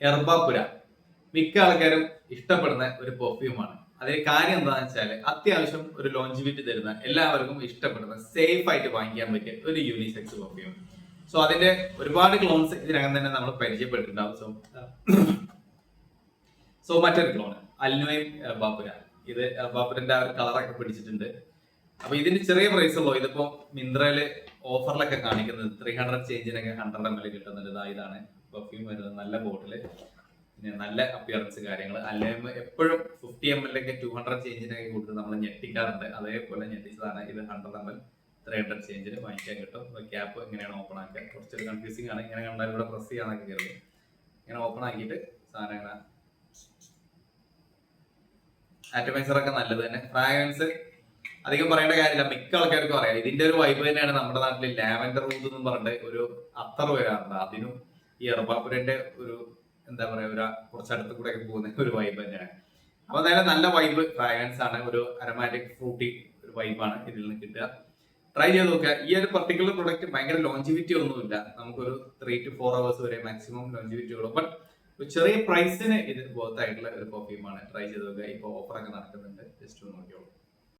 എർബാപുര മിക്ക ആൾക്കാരും ഇഷ്ടപ്പെടുന്ന ഒരു പെർഫ്യൂമാണ് അതിന് കാര്യം എന്താണെന്ന് വെച്ചാൽ അത്യാവശ്യം ഒരു ലോഞ്ചിവിറ്റി തരുന്ന എല്ലാവർക്കും ഇഷ്ടപ്പെടുന്ന സേഫ് ആയിട്ട് വാങ്ങിക്കാൻ പറ്റിയ ഒരു യൂണിസെക്സ് പെർഫ്യൂം സോ അതിന്റെ ഒരുപാട് ക്ലോൺസ് ഇതിനകം തന്നെ നമ്മൾ പരിചയപ്പെട്ടിട്ടുണ്ടാവും. സോ സോ മറ്റൊരു ക്ലോൺ അൽനോയും എർബാപുര ഇത് എർബാപുരന്റെ ആ ഒരു കളറൊക്കെ പിടിച്ചിട്ടുണ്ട്. അപ്പൊ ഇതിന് ചെറിയ പ്രൈസ് ഉള്ളൂ. ഇതിപ്പോ മിന്ത്രയിൽ ഓഫറിലൊക്കെ കാണിക്കുന്നത് ത്രീ ഹൺഡ്രഡ് ചേഞ്ചിനൊക്കെ ഹൺഡ്രഡ് എം എൽ കിട്ടുന്നുണ്ട്. ഇതാണ്. പെർഫ്യൂം വരുന്നത് നല്ല ബോട്ടിൽ പിന്നെ നല്ല അപ്പിയറൻസ് കാര്യങ്ങൾ അല്ലെങ്കിൽ എപ്പോഴും ഫിഫ്റ്റി എം എൽ ഒക്കെ ടു ഹൺഡ്രഡ് ചേഞ്ചിനൊക്കെ കൊടുത്ത് നമ്മൾ ഞെട്ടിക്കാറുണ്ട്. അതേപോലെ ഞെട്ടിച്ചതാണ്. ഇത് hundred M L three hundred ചേഞ്ചിന് വാങ്ങിക്കാൻ കിട്ടും. ക്യാപ്പ് എങ്ങനെയാണ് ഓപ്പൺ ആക്കുക? കുറച്ചൊരു കൺഫ്യൂസിംഗ് ആണ്. ഇങ്ങനെ കണ്ടാൽ ഇവിടെ പ്രസ് ചെയ്യാനൊക്കെ കയറും ഇങ്ങനെ ഓപ്പൺ ആക്കിയിട്ട് സാധനം ഇങ്ങനെ ആറ്റമൈസർ ഒക്കെ നല്ലത് തന്നെ. ഫ്രാഗ്രൻസ് അധികം പറയേണ്ട കാര്യമില്ല. മിക്ക ആൾക്കാർക്കും അറിയാം. ഇതിന്റെ ഒരു വൈബ് തന്നെയാണ് നമ്മുടെ നാട്ടിൽ ലാവൻഡർ റൂത്ത് എന്ന് പറഞ്ഞിട്ട് ഒരു അത്തർ വരാറുണ്ട് അതിനും ഈ എർബാപുരന്റെ ഒരു എന്താ പറയാ ഒരു കുറച്ചടുത്ത് കൂടെ ഒക്കെ പോകുന്ന ഒരു വൈബ് തന്നെയാണ്. അപ്പൊ എന്തായാലും നല്ല വൈബ് ഫ്രാഗ്രൻസ് ആണ്. ഒരു അരോമാറ്റിക് ഫ്രൂട്ടി ഒരു വൈബാണ് ഇതിൽ നിന്ന് കിട്ടുക. ട്രൈ ചെയ്ത് നോക്കുക. ഈ ഒരു പർട്ടിക്കുലർ പ്രൊഡക്റ്റ് ഭയങ്കര ലോഞ്ചിവിറ്റി ഒന്നുമില്ല. നമുക്കൊരു ത്രീ ടു ഫോർ അവേഴ്സ് വരെ മാക്സിമം ലോഞ്ചിവിറ്റി ഉള്ളൂ. ബട്ട് ചെറിയ പ്രൈസിന് ഇത് ബോത്ത് ആയിട്ടുള്ള ഒരു പെർഫ്യൂമാണ് ട്രൈ ചെയ്ത് നോക്കുക. ഇപ്പോൾ ഓഫറൊക്കെ നടക്കുന്നുണ്ട്. ജസ്റ്റ് നോക്കിയോളൂ